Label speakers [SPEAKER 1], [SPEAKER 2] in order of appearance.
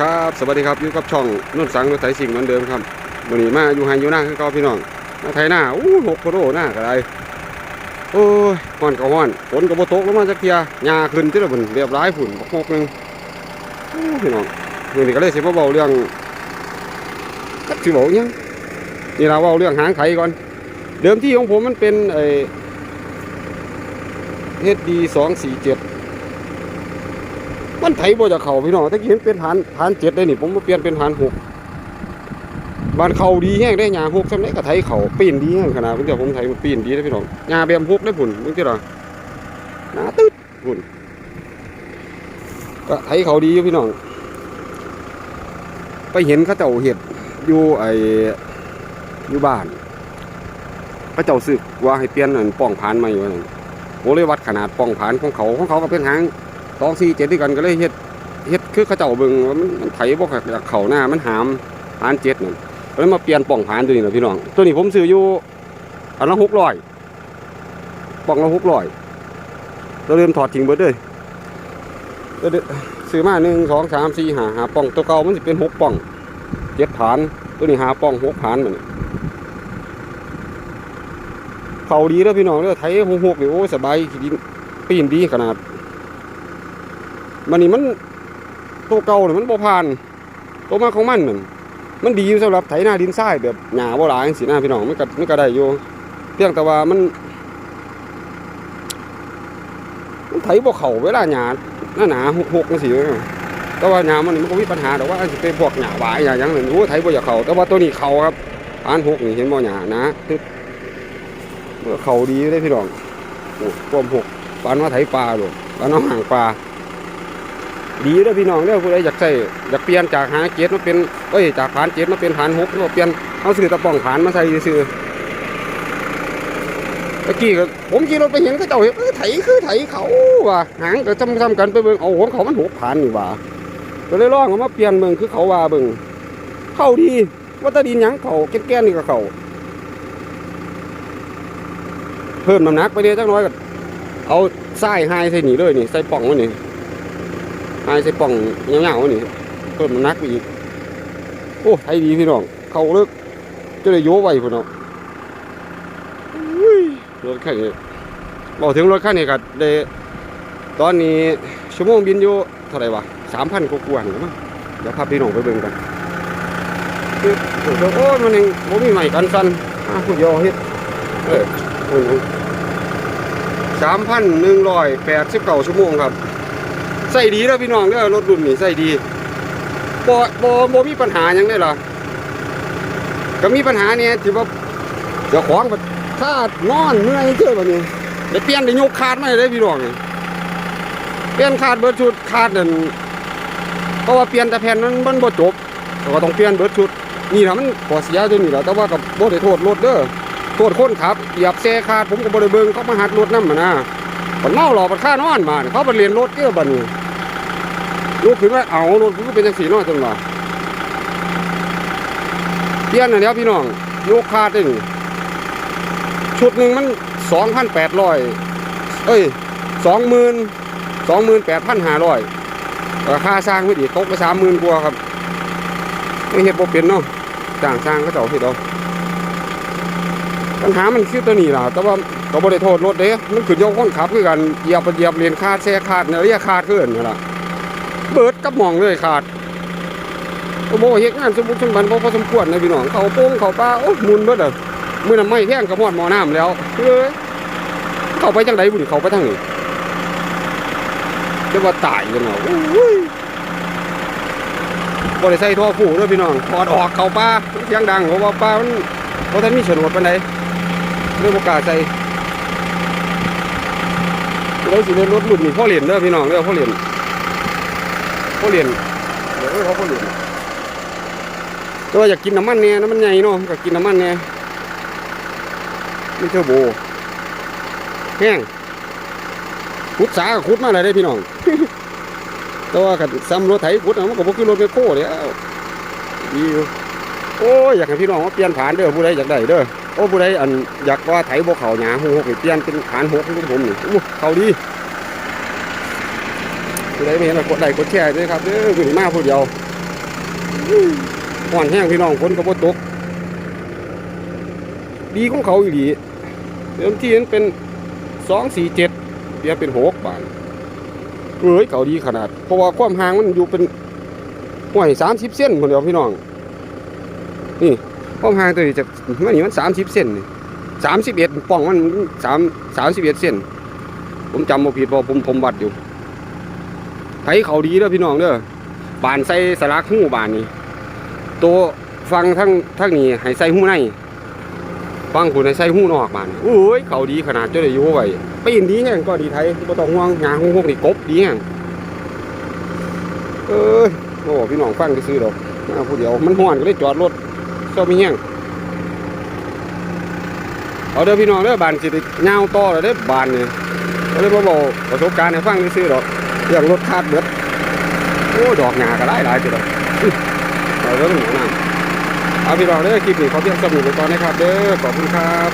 [SPEAKER 1] ครับสวัสดีครับอยู่กับช่องนุ่นสังนุ่นไถสิ่งเหมือนเดิมครับวันนี้มาอยู่ไฮอยู่หน้าคือเก่าพี่น้องมาไทยหน้าอู้หกกระโดหน้ากระไรโอ้ยฮ้อนก็ฮ้อนฝนก็บ่ตกลงมาจักเทียหญ้าขึ้นที่ละบุญเรียบร้อยฝุ่นบกหกนึงโอ้พี่น้องวันนี้ก็เลยสิมาเว้าเรื่องจักสิเว้าหยังนี่เราเว้าเรื่องหางไถก่อน เดิมที่ของผมมันเป็นไอ้เฮดดีสองสี่เจ็ด มันไถบ่จะเข่าพี่น้องตะกี้เห็นเป็นฐานฐานเจ็ดได้นี่ผมมาเปลี่ยนเป็นฐานหกบ้านเขาดีแห้งได้หญ้าหกสำเร็จก็ไถเขาปีนดีแห้งขนาดเพิ่นเดี๋ยวผมไถมันปีนดีได้พี่น้องหญ้าแบบหกได้ผุ่นมึงที่ล่ะหนาตึ๊ดผุ่นก็ไถเขาดีอยู่พี่น้องไปเห็นเขาเจ้าเห็ดอยู่ไอ้อยู่บ้านเขาเจ้าสึกว่าให้เปลี่ยนอันป้องผานใหม่ว่าซั่นผมเลยวัดขนาดป้องผานของเขาของเขาก็เป็นหาง สองสี่เจ็ดด้วยกันก็เลยเฮ็ดเฮ็ดคือเขาเจ้าเบิ่งว่ามันมันไถบ่คักจากเข่าหน้ามันหามหานเจ็ดนั่นก็เลยมาเปลี่ยนป่องผานตัวนี้นะพี่น้องตัวนี้ผมซื้ออยู่อันละหกร้อยป่องละหกร้อยเราเริ่มถอดทิ้งเบิดเลยเดซื้อมาหนึ่งสองสามสี่หาหาป่องตัวเก่ามันสิเป็นหกป่องเจ็ดผาน ตัวนี้หาป่องหกผานมันเข่าดีแล้วพี่น้องเด้อไถหกหกนี่โอ้สบายดินปีนดีขนาด มันนี่มันตัวเก่าเนี่ยมันบ่ผ่าน ตัวมาของมันนั่นมันดีอยู่สำหรับไถนาดินทรายแบบหญ้าบ่หลายจังซี่นะพี่น้องมันก็มันก็ได้อยู่เพียงแต่ว่ามันมันไถบ่เข้าเวลาหญ้าหน้าหนาหกๆจังซี่แต่ว่าหญ้ามันมันก็มีปัญหาดอกว่าอันสิเป็นพวกหญ้าหวายหญ้าหยังนั่นโอ้ไถบ่อยากเข้าแต่ว่าตัวนี้เข้าครับอ่านหกนี่เห็นบ่หญ้านะตึ๊ดมันก็เข้าดีเลยพี่น้องโอ้ความหกปานว่าไถปลาโลดปานว่าห่างปลา ดีเด้อพี่น้องเด้อผู้ใดอยากใส่อยากเปลี่ยนจากหาเจ็ดมาเป็นเอ้ยจากผานเจ็ดมาเป็นผานหกก็เปลี่ยนเอาซื้อตะป้องผานมาใส่ซื้อตะกี้ก็ผมขี่รถไปเห็นก็เจ้าเห็นเอ้ยไถคือไถเขาว่ะหางก็จำจำกันไปเบิ่งเอาของเขามันหกผานนี่ว่ะก็เลยลองเอามาเปลี่ยนเบิ่งคือเขาว่าเบิ่งเข้าดีว่าตะดินหยังเขาแก่นๆนี่ก็เขาเพิ่มน้ำหนักไปเดียจักน้อยก็เอาไส้ไฮใส่หนีเลยนี่ใส่ป่องไว้นี่ ไอ้ใส่ป่องเงาๆนี่เพิ่มนักไปอีก โอ้ไทยดีพี่น้อง เขาเลิกจะได้โยไว้พี่น้องอุ้ยรถคันนี้บอกถึงรถคันนี้ก็ได้ตอนนี้ชั่วโมงบินอยู่เท่าไหร่วะสามพันกว่าๆหรือมั้งเดี๋ยวพาพี่น้องไปเบิ่งกันโอ้ยมันเองผมมีใหม่กันสันอะคุณโยเฮ็ดเออสามพันหนึ่งร้อยแปดสิบเก้าชั่วโมงครับ ใส่ดีแล้วพี่น้องเด้อรถรุ่นนี้ใส่ดีบ่บ่บ่มีปัญหายังได้ล่ะก็มีปัญหาเนี่ยที่ว่าเจ้าของบัดถ้านอนเมื่อยเจ้าบันี้ได้เปลี่ยนได้ยกคาดไมาให้ได้พี่น้องเปลี่ยนคาดเบิดชุดคาดนั่นเพราะว่าเปลี่ยนแต่แผ่นมันมันบ่จบก็ต้องเปลี่ยนเบิดชุดนี่ล่ะมันขอเสียตัวนี้ล่ะแต่ว่าก็บ่ได้โทษรถเด้อโทษคนขับเหยียบแซคาดผมก็บ่ได้เบิ่งเขามาหัดรถนำมานะมันเมาหลอกมันค่านอนมาเขาไปเรียนรถเกี่ยวบัดนี้ ลูกขึ้นว่าเอารถกูก็เป็นจังสีน้อยจังหวะเปลี่ยนอันเดียวพี่น้องโยกคาดได้นี่ชุดหนึ่งมันสองพันแปดร้อยเอ้ยสองหมื่นสองหมื่นแปดพันห้าร้อยราคาสร้างไม่ดีตกไปสามหมื่นกว่าครับไม่เห็นบ่เป็นเนาะจ้างสร้างก็เจ้าเฮ็ดเอาปัญหามันคือตัวนี้ล่ะ แต่ว่าก็บ่ได้โทษรถเด้มันขึ้นยกคนขับคือกันเหยียบเหยียบเลนคาดแซ่คาดเนี่ยเรียกคาดขึ้นนี่แหละ เบิดกับหมองเลยขาดโอ้โหเฮ็ดงานสมบุกสมบันบ่พอสมควรนะพี่น้องเขาโป้งเขาปลาโอ้มุนเบิดอะมือนั้นไม่แห้งกับหมอดหมอน้ำแล้วเอ้ยเขาไปจังไดบุญเขาไปทางนี้จะว่าตายกันเนาะโอ้ยบ่ได้ใส่ท่อผูเด้อพี่น้องถอดออกเขาป่าเสียงดังเพราะว่าป่ามันบ่ทันมีโฉนดปานเรื่องโอกาสใส่เราสิเล่นรถรุ่นนี่พ่อเหรียญเด้อพี่น้องเด้อพ่อเหรียญ พ่อเรียญเดี๋ยวเขาพ่เรียญแต่ว่าอยากกินน้ำมันเนี่ยน้ำมันใหญ่เนาะก็กินน้ำมันเนี่ยไมันเทอร์โบแห้งขุดสาขุดมาเลยได้พี่น้องแต่ว่ากับซ้ำรถไถขุดอะมันก็บ่คือรถไมโครเด้อดีอยู่โอ้ยอยากให้พี่น้องมาเปลี่ยนผ่านเด้อผู้ใดอยากได้เด้อโอ้ผู้ใดอันอยากว่าไถบ่เขาหยาหูหกเปลี่ยนเป็นฐานหกของผมนี่เขาดี ผู้ใดไม่เห็นก็กดไลค์กดแชร์ด้วยครับเด้อคือมาผู้เดียวห่อนแห้งพี่น้องฝนก็บ่ตก ดีของเขาอีหลีเดิมที่มันเป็นสองสี่เจ็ดเดี๋ยวเป็นหกบาทเอ้ยเขาดีขนาด เพราะว่าความห่างมันอยู่เป็นห่วยสามสิบเส้นคนเดียวพี่น้อง นี่ความห่างตัวนี้จากมันนี่มันสามสิบเส้นนี่สามสิบเอ็ดป่องมันสามสามสิบเอ็ดเส้น ผมจำบ่ผิดพราะผมผมวัดอยู่ ไผเขาดีเด้อพี่น้องเด้อบานใส่สลักหูบานนี้ ตัวฟังทั้งทั้งนี้ให้ใส่หูในฟังคุณในใส่หูนอกบานโอ้ยเขาดีขนาดเจ้าได้อยู่ไว้ปีนดีแห้งก็ดีไทยบ่ต้องห่วงงานหงหกนี่กบดีแห้งเอ้ยโอ้พี่น้องฟังซื้อดอกมาผู้เดียวมันห้อนก็เลยจอดรถเจ้ามีแห้งเอาเด้อพี่น้องเด้อบานสิได้ยาต่อแล้วเด้อบานนี่ก็เลยมาบอกประสบการณ์ให้ฟังซื้อดอก เรื่องรถคาดเบิดโอ้ดอกหงาก็ได้หลายจุดเลยเอาเด้อหนูนั่งเอาพี่น้องเด้อคลิปนี้ขอเพียงสมุดไปก่อนนะครับเด้อขอบคุณครับ